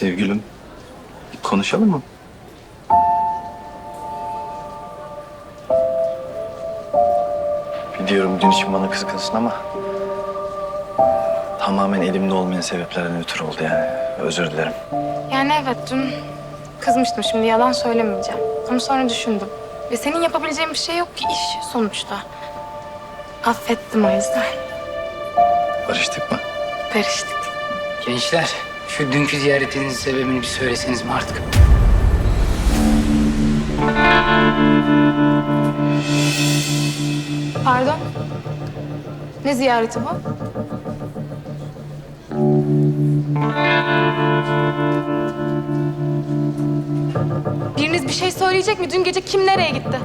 Sevgilim, konuşalım mı? Biliyorum dün için bana kızgınsın ama... ...tamamen elimde olmayan sebeplerden ötürü oldu yani. Özür dilerim. Yani evet dün kızmıştım şimdi yalan söylemeyeceğim. Ama sonra düşündüm. Ve senin yapabileceğin bir şey yok ki iş sonuçta. Affettim o yüzden. Barıştık mı? Barıştık. Gençler, şu dünkü ziyaretinizin sebebini bir söyleseniz mi artık? Pardon? Ne ziyareti bu? Biriniz bir şey söyleyecek mi? Dün gece kim nereye gitti?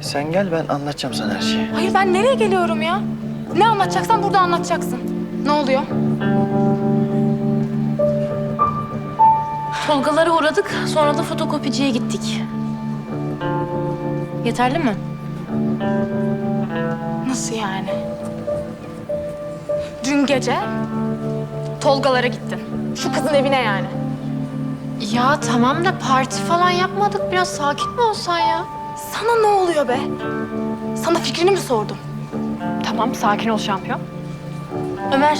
Sen gel ben anlatacağım sana her şeyi. Hayır ben nereye geliyorum ya? Ne anlatacaksan burada anlatacaksın. Ne oluyor? Tolgalara uğradık, sonra da fotokopiciye gittik. Yeterli mi? Nasıl yani? Dün gece Tolgalara gittin. Şu kızın evine yani. Ya tamam da parti falan yapmadık. Biraz sakin mi olsan ya? Sana ne oluyor be? Sana fikrini mi sordum? Tamam, sakin ol şampiyon. Ömer,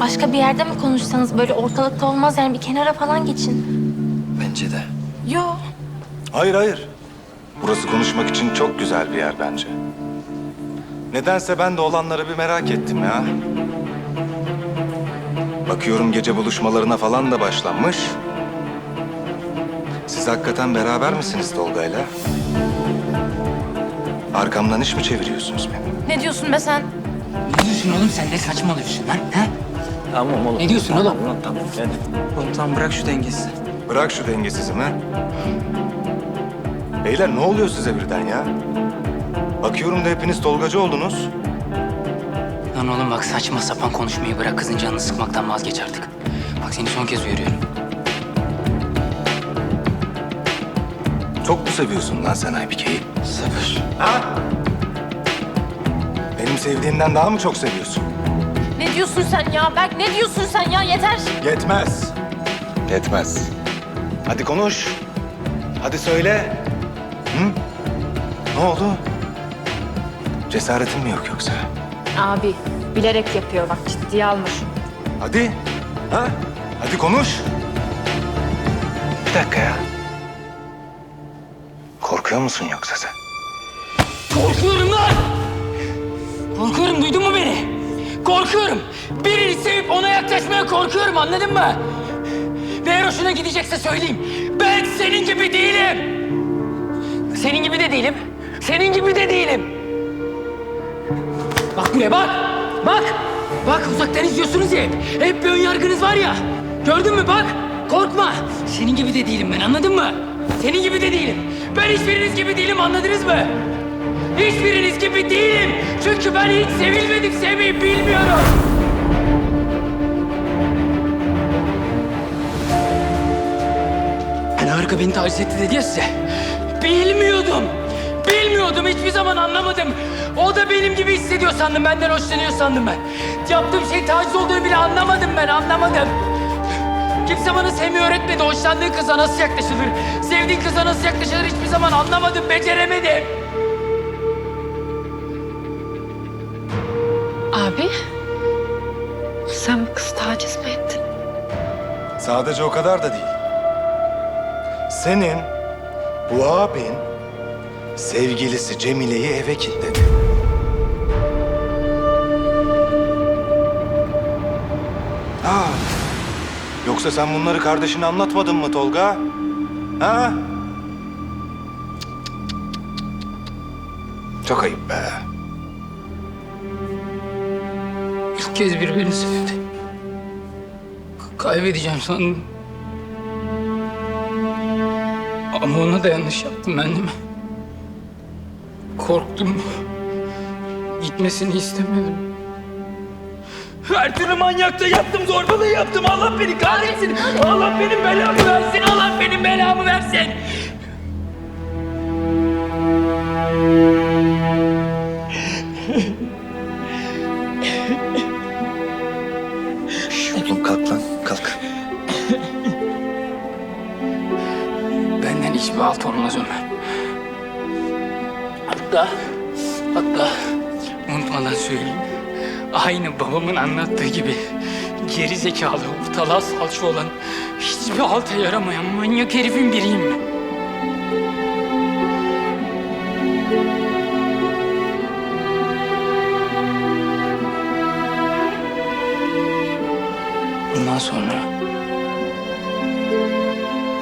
başka bir yerde mi konuşsanız böyle ortalıkta olmaz yani bir kenara falan geçin. Bence de. Yo. Hayır hayır. Burası konuşmak için çok güzel bir yer bence. Nedense ben de olanları bir merak ettim ya. Bakıyorum gece buluşmalarına falan da başlanmış. Siz hakikaten beraber misiniz Tolga'yla? Arkamdan iş mi çeviriyorsunuz beni? Ne diyorsun be sen? Ne diyorsun oğlum sen ne saçmalıyorsun lan? He? Tamam oğlum. Ne diyorsun oğlum? Tamam tamam. Hadi. Oğlum tamam bırak şu dengesiz. Bırak şu dengesizimi. Beyler ne oluyor size birden ya? Bakıyorum da hepiniz Tolgacı oldunuz. Lan oğlum bak saçma sapan konuşmayı bırak kızın canını sıkmaktan vazgeç artık. Bak seni son kez uyarıyorum. Çok mu seviyorsun lan sen Aybike'yi? Sabır. Ha? Benim sevdiğimden daha mı çok seviyorsun? Ne diyorsun sen ya? Berk ne diyorsun sen ya? Yeter. Yetmez. Yetmez. Hadi konuş. Hadi söyle. Hı? Ne oldu? Cesaretin mi yok yoksa? Abi, bilerek yapıyor bak ciddiye alma şunu. Hadi. Ha? Hadi konuş. Bir dakika ya. Korkuyor musun yoksa sen? Korkuyorum! Korkuyorum duydun mu beni? Korkuyorum. Birini sevip ona yaklaşmaya korkuyorum anladın mı? Ve eğer hoşuna gidecekse söyleyeyim. Ben senin gibi değilim. Senin gibi de değilim. Senin gibi de değilim. Bak buraya bak. Bak. Bak uzaktan izliyorsunuz ya hep. Hep bir ön yargınız var ya. Gördün mü bak. Korkma. Senin gibi de değilim ben anladın mı? Senin gibi de değilim. Ben hiçbiriniz gibi değilim anladınız mı? Hiçbiriniz gibi değilim. Çünkü ben hiç sevilmedim, sevmeyi bilmiyorum. Hani harika beni taciz etti dedi ya size. Bilmiyordum. Bilmiyordum, hiçbir zaman anlamadım. O da benim gibi hissediyor sandım, benden hoşlanıyor sandım ben. Yaptığım şey taciz olduğunu bile anlamadım ben, anlamadım. Kimse bana sevmeyi öğretmedi. Hoşlandığı kıza nasıl yaklaşılır? Sevdiğin kıza nasıl yaklaşılır hiçbir zaman anlamadım, beceremedim. Abi, sen bu kız taciz mi ettin? Sadece o kadar da değil. Senin bu abin sevgilisi Cemile'yi eve kilitledi. Aa, yoksa sen bunları kardeşine anlatmadın mı Tolga? Ha? Çok ayıp be. Kez birbirini sevdi. Kaybedeceğim sandım. Ama ona da yanlış yaptım ben değil mi? Korktum. Gitmesini istemedim. Her türlü manyakta yaptım, zorbalığı yaptım. Allah beni kahretsin. Allah benim belamı versin. Allah benim belamı versin. ve alt olmaz Ömer. Hatta, hatta unutmadan söyleyeyim. Aynı babamın anlattığı gibi geri zekalı, ortalığa salça olan, hiçbir halta yaramayan manyak herifin biriyim ben. Bundan sonra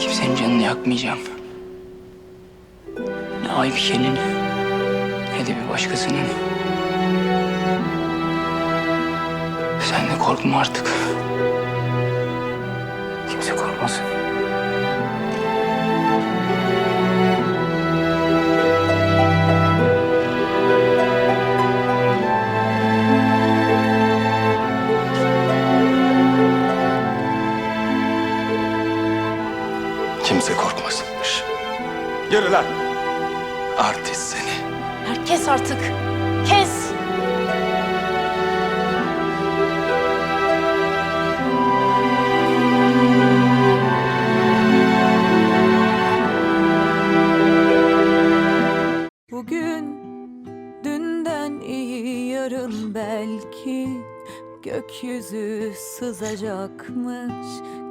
kimsenin canını yakmayacağım. Aybike'nin ne de bir başkasının. Sen de korkma artık. Kimse korkmasın. Kimse korkmasınmış. Yürü lan. Artist seni. Herkes artık. Kes. Bugün dünden iyi yarın belki gökyüzü sızacakmış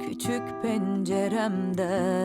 küçük penceremden.